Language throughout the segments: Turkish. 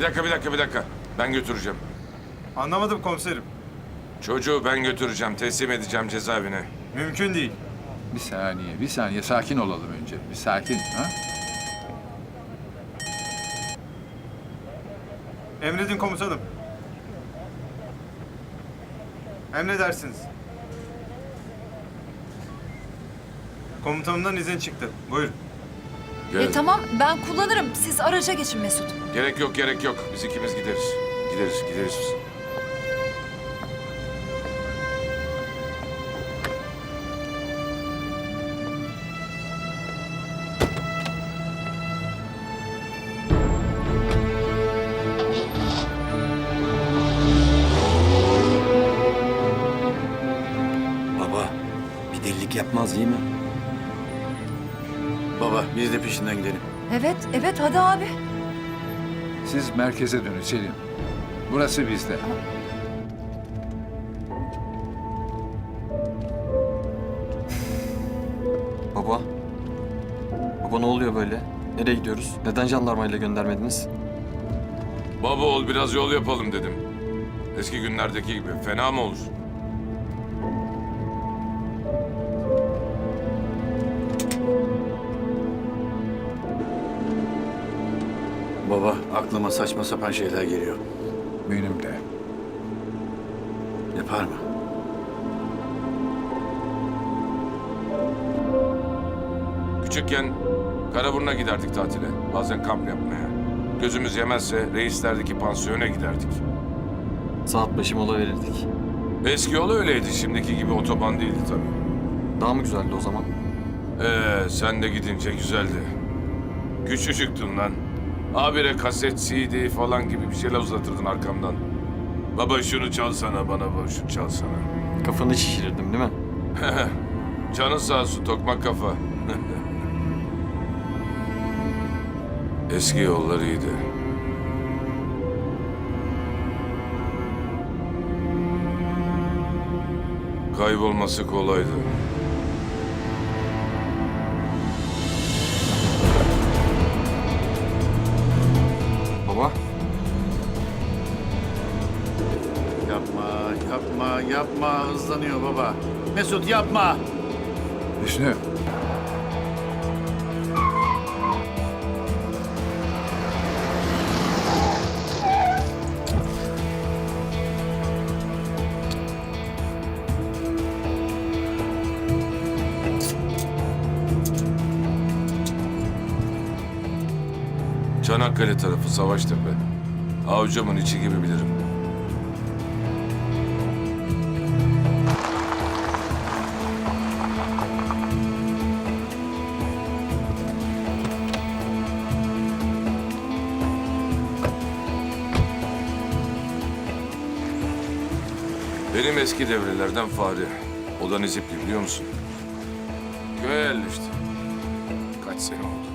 Bir dakika, bir dakika, bir dakika. Ben götüreceğim. Anlamadım komiserim. Çocuğu ben götüreceğim, teslim edeceğim cezaevine. Mümkün değil. Bir saniye, bir saniye. Sakin olalım önce. Bir sakin. Ha? Emredin komutanım. Emredersiniz. Komutanımdan izin çıktı. Buyurun. Gel. E tamam ben kullanırım. Siz araca geçin Mesut. Gerek yok, gerek yok. Biz ikimiz gideriz. Gideriz, gideriz biz. Baba, bir delilik yapmaz değil mi? Baba, biz de peşinden gidelim. Evet evet hadi abi. Siz merkeze dönün Selim. Burası bizde. Baba. Baba ne oluyor böyle? Nereye gidiyoruz? Neden jandarmayla göndermediniz? Baba ol, biraz yol yapalım dedim. Eski günlerdeki gibi. Fena mı olur? Baba, aklıma saçma sapan şeyler geliyor. Benim de. Yapar mı? Küçükken Karaburun'a giderdik tatile. Bazen kamp yapmaya. Gözümüz yemezse reislerdeki pansiyona giderdik. Saat başı mola verirdik. Eski yol öyleydi. Şimdiki gibi otoban değildi tabii. Daha mı güzeldi o zaman? Ee, sen de gidince güzeldi. Küçücüktün lan. Abire kaset, CD falan gibi bir şeyler uzatırdın arkamdan. Baba şunu çalsana bana, baba şunu çalsana. Kafanı şişirirdim değil mi? Canın sağ olsun tokmak kafa. Eski yollar iyiydi. Kaybolması kolaydı. Yapma. Hızlanıyor baba. Mesut yapma. Hüsnü. Çanakkale tarafı Savaştepe. Avcımın içi gibi bilirim. Benim eski devrelerden Fahri. O da Nizipli biliyor musun? Köye yerleşti. Kaç sene oldu.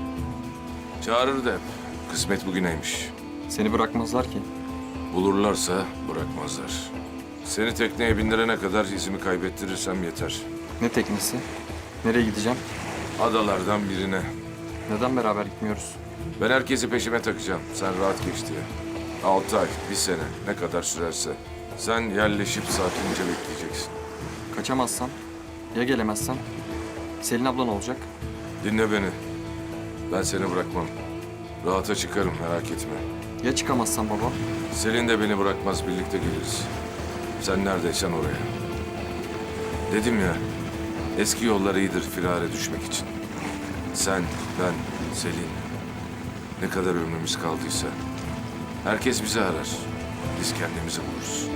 Çağırırdı hep. Kısmet bugüneymiş. Seni bırakmazlar ki. Bulurlarsa bırakmazlar. Seni tekneye bindirene kadar izimi kaybettirirsem yeter. Ne teknesi? Nereye gideceğim? Adalardan birine. Neden beraber gitmiyoruz? Ben herkesi peşime takacağım. Sen rahat geç diye. Altı ay, bir sene, ne kadar sürerse. Sen yerleşip sakince bekleyeceksin. Kaçamazsam? Ya gelemezsem? Selin ablan olacak. Dinle beni. Ben seni bırakmam. Rahata çıkarım, merak etme. Ya çıkamazsam baba? Selin de beni bırakmaz, birlikte geliriz. Sen neredeysen oraya. Dedim ya, eski yollar iyidir firare düşmek için. Sen, ben, Selin. Ne kadar ömrümüz kaldıysa. Herkes bizi arar. Biz kendimizi buluruz.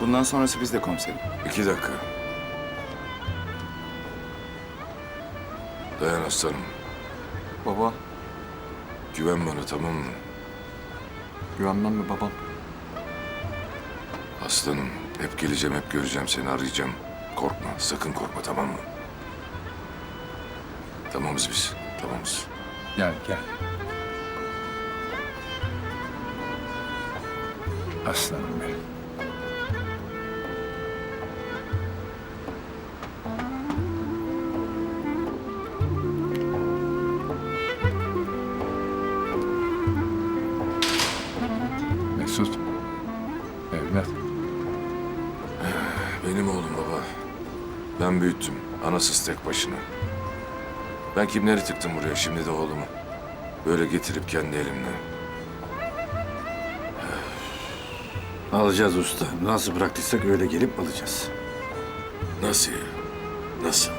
Bundan sonrası bizde komiserim. İki dakika. Dayan aslanım. Baba, Güven bana tamam mı? güvenmem mi babam? Aslanım. Hep geleceğim, hep göreceğim seni arayacağım. Korkma, sakın korkma tamam mı? Tamamız biz, tamamız. Gel gel. Aslanım benim. Evlat. Benim oğlum baba. Ben büyüttüm. Anasız tek başına. Ben kimleri tıktım buraya şimdi de oğlumu. Böyle getirip kendi elimle. Alacağız usta. Nasıl bıraktıysak öyle gelip alacağız. Nasıl ya? Nasıl?